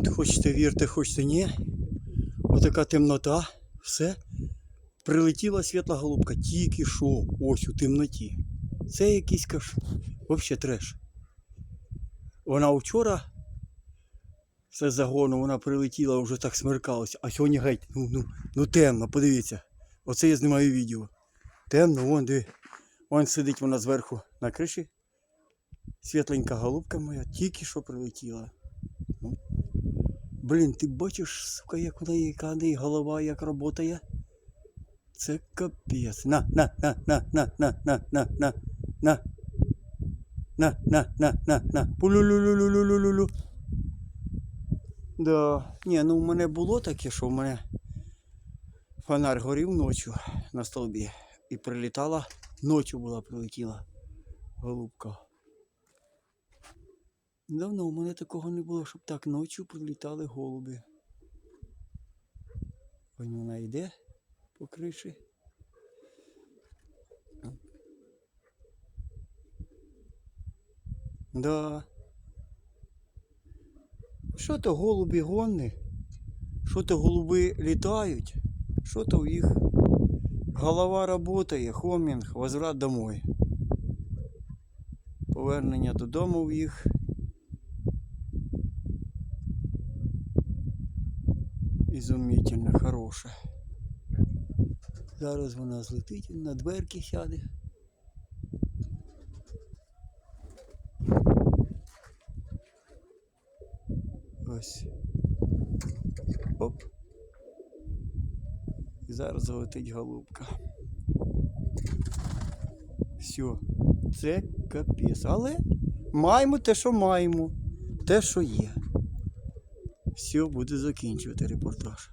От хочете вірте, хочете ні. Отака темнота, все. Прилетіла світла голубка, тільки що, ось у темноті. Це якийсь каш. Взагалі треш. Вона вчора все загону, вона прилетіла, вже так смеркалося. А сьогодні геть, ну, ну, ну темно, подивіться. Оце я знімаю відео. Темно, вон диви. Вон сидить вона зверху на криші. Світленька голубка моя, тільки що прилетіла. Блін, ти бачиш, сука, як яка неї голова як працює? Це капець. На, на, на, на, на, на, на, на, на, на. На, на, на, на, на. Да. Ні, ну в мене було таке, що в мене фонарь горів ночі на столбі. І прилітала, ночі була прилетіла голубка. Давно у мене такого не було, щоб так ночі прилітали голуби. Ось вона йде по криші. Да. Що то голуби гонні? Що то голуби літають? Що то в їх голова работає, хомінг, возврат домой. Повернення додому в їх. Ізумітельно хороше. Зараз вона злетить, на дверки сяде. Ось. Оп. І зараз залетить голубка. Все, це капець. Але маємо те, що маємо. Те, що є. Все, буду закінчувати репортаж.